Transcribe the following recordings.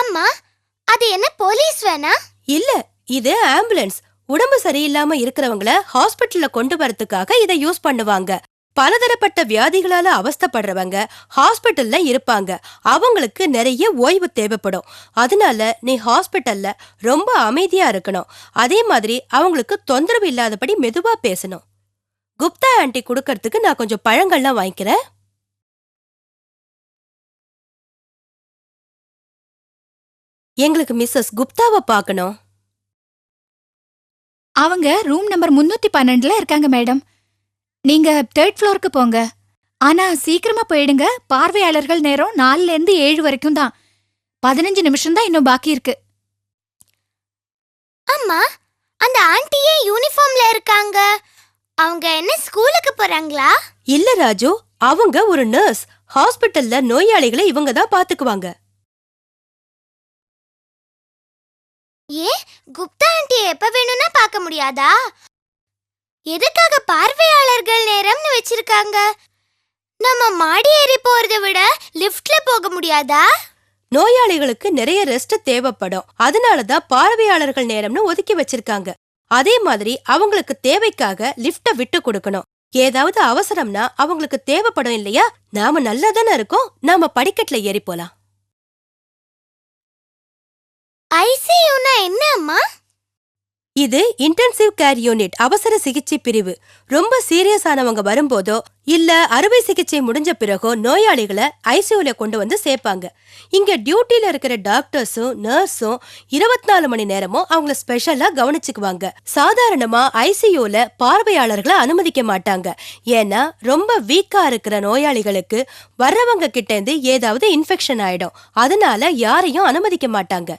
அம்மா அது என்ன போலீஸ் வேனா? இல்ல இது ஆம்புலன்ஸ். உடம்பு சரியில்லாம இருக்கிறவங்கள ஹாஸ்பிட்டல்ல கொண்டு வரதுக்காக இதை யூஸ் பண்ணுவாங்க. பலதரப்பட்ட வியாதிகளால அவஸ்தைப்படுறவங்க ஹாஸ்பிட்டல்ல இருப்பாங்க. அவங்களுக்கு நிறைய ஓய்வு தேவைப்படும். அதனால நீ ஹாஸ்பிட்டல்ல ரொம்ப அமைதியா இருக்கணும். அதே மாதிரி அவங்களுக்கு தொந்தரவு இல்லாதபடி மெதுவா பேசணும். குப்தா ஆண்டி கொடுக்கறதுக்கு நான் கொஞ்சம் பழங்கள்லாம் வாங்கிக்கிறேன். எங்களுக்கு மிஸ்ஸஸ் குப்தாவை பார்க்கணும். அவங்க ரூம் நம்பர் முன்னூத்தி பன்னெண்டுல இருக்காங்க மேடம். நீங்க தேர்ட் ஃப்ளோருக்கு போங்க. ஆனா சீக்கிரமா போயிடுங்க. பார்வையாளர்கள் நேரம் நாலுல இருந்து ஏழு வரைக்கும் தான். பதினஞ்சு நிமிஷம் தான் இன்னும் பாக்கி இருக்கு. அம்மா அந்த ஆன்ட்டியே யூனிஃபார்ம்ல இருக்காங்க. அவங்க என்ன ஸ்கூலுக்கு போறாங்களா? இல்ல ராஜு. அவங்க ஒரு நர்ஸ் ஹாஸ்பிட்டல்ல நோயாளிகளை இவங்க தான் பாத்துக்குவாங்க. ஏ குப்தா ஆண்டி எப்ப வேணும்னா பார்க்க முடியாதா? எதுக்காக பார்வையாளர்கள் நேரம்னு வச்சிருக்காங்க? நம்ம மாடி ஏறி போறதை விட லிஃப்ட்ல போக முடியாதா? நோயாளிகளுக்கு நிறைய ரெஸ்ட் தேவைப்படும். அதனாலதான் பார்வையாளர்கள் நேரம்னு ஒதுக்கி வச்சிருக்காங்க. அதே மாதிரி அவங்களுக்கு தேவைக்காக லிஃப்ட விட்டு கொடுக்கணும். ஏதாவது அவசரம்னா அவங்களுக்கு தேவைப்படும் இல்லையா? நாம நல்லா தானே இருக்கோம். நாம படிக்கட்டுல ஏறி போலாம். ஐசியூனா என்ன அம்மா இது இன்டென்சிவ் கேர் யூனிட் அவசர சிகிச்சை பிரிவு. ரொம்ப சீரியஸ் ஆனவங்க வரும்போதோ இல்ல அறுவை சிகிச்சை முடிஞ்ச பிறகோ நோயாளிகளை ஐசியூல கொண்டு வந்து சேர்ப்பாங்க. இங்க டியூட்டில இருக்கிற டாக்டர்ஸும் நர்ஸும் இருபத்தி நாலு மணி நேரமும் அவங்கள ஸ்பெஷலா கவனிச்சுக்குவாங்க. சாதாரணமா ஐசியூல பார்வையாளர்களை அனுமதிக்க மாட்டாங்க. ஏன்னா ரொம்ப வீக்கா இருக்கிற நோயாளிகளுக்கு வர்றவங்க கிட்ட இருந்து ஏதாவது இன்ஃபெக்ஷன் ஆயிடும். அதனால யாரையும் அனுமதிக்க மாட்டாங்க.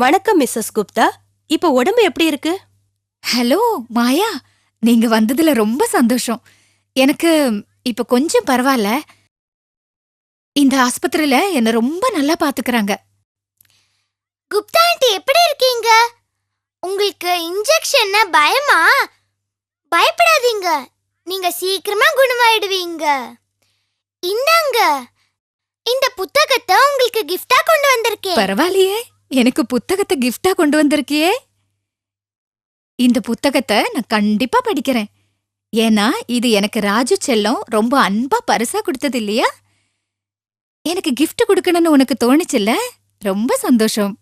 வணக்கம் மிஸ்ஸஸ் குப்தா. இப்ப உடம்பு எப்படி இருக்கு? ஹலோ மாயா. நீங்க வந்ததுல ரொம்ப சந்தோஷம். எனக்கு இப்ப கொஞ்சம் பரவாயில்ல. இந்த ஆஸ்பத்திரியில என்ன ரொம்ப நல்லா பாத்துக்கறாங்க குப்தா ஆண்டி எப்படி இருக்கீங்க? உங்களுக்கு இன்ஜெக்ஷன்னா பயமா? பயப்படாதீங்க. நீங்க சீக்கிரமா குணமாயிடுவீங்க. இந்தாங்க. இந்த புத்தகத்தை உங்களுக்கு கிஃப்டா கொண்டு வந்திருக்கேன். பரவாயில்லையே. எனக்கு புத்தகத்தை கிஃப்டா கொண்டு வந்திருக்கியே? இந்த புத்தகத்தை நான் கண்டிப்பா படிக்கிறேன். ஏன்னா இது எனக்கு ராஜு செல்லம் ரொம்ப அன்பா பரிசா கொடுத்தது இல்லையா? எனக்கு gift கொடுக்கணும்னு உனக்கு தோணுச்சுல்ல? ரொம்ப சந்தோஷம்.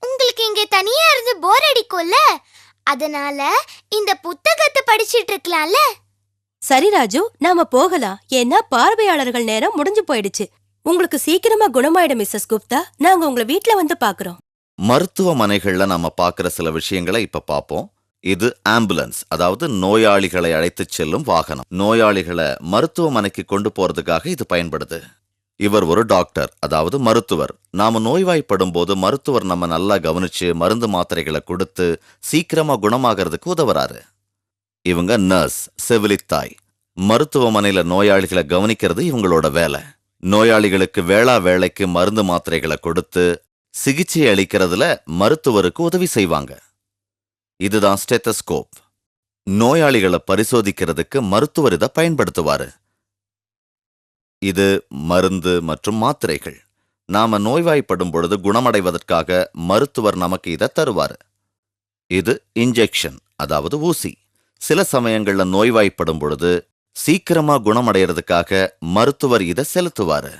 உங்களுக்கு இங்க தனியா இருந்து போர் அடிக்கும்ல? அதனால இந்த புத்தகத்தை படிச்சிட்டு இருக்கலாம்ல? சரி ராஜு நாம போகலாம். ஏன்னா பார்வையாளர்கள் நேரம் முடிஞ்சு போயிடுச்சு. உங்களுக்கு சீக்கிரமா குணமாயிடும் மிஸ்ஸஸ் குப்தா. நாங்க உங்களை வீட்ல வந்து பாக்குறோம். மருத்துவமனைகள்ல நாம பாக்குற சில விஷயங்களை இப்ப பாப்போம். இது ஆம்புலன்ஸ் அதாவது நோயாளிகளை அழைத்துச் செல்லும் வாகனம். நோயாளிகளை மருத்துவமனைக்கு கொண்டு போறதுக்காக இது பயன்படுது. இவர் ஒரு டாக்டர் அதாவது மருத்துவர். நாம நோய்வாய்ப்படும் போது மருத்துவர் நம்ம நல்லா கவனிச்சு மருந்து மாத்திரைகளை கொடுத்து சீக்கிரமா குணமாகறதுக்கு உதவுறாரு. இவங்க நர்ஸ் செவிலித்தாய். மருத்துவமனையில நோயாளிகளை கவனிக்கிறது இவங்களோட வேலை. நோயாளிகளுக்கு வேளா வேளைக்கு மருந்து மாத்திரைகளை கொடுத்து சிகிச்சை அளிக்கிறதுல மருத்துவருக்கு உதவி செய்வாங்க. இதுதான் ஸ்டெத்தஸ்கோப். நோயாளிகளை பரிசோதிக்கிறதுக்கு மருத்துவர் இதை பயன்படுத்துவாரு. இது மருந்து மற்றும் மாத்திரைகள். நாம நோய்வாய்ப்படும் பொழுது குணமடைவதற்காக மருத்துவர் நமக்கு இதை தருவாரு. இது இன்ஜெக்ஷன் அதாவது ஊசி. சில சமயங்கள்ல நோய்வாய்ப்படும் பொழுது சீக்கிரமா குணமடையறதுக்காக மருத்துவர் இதை செலுத்துவாரு.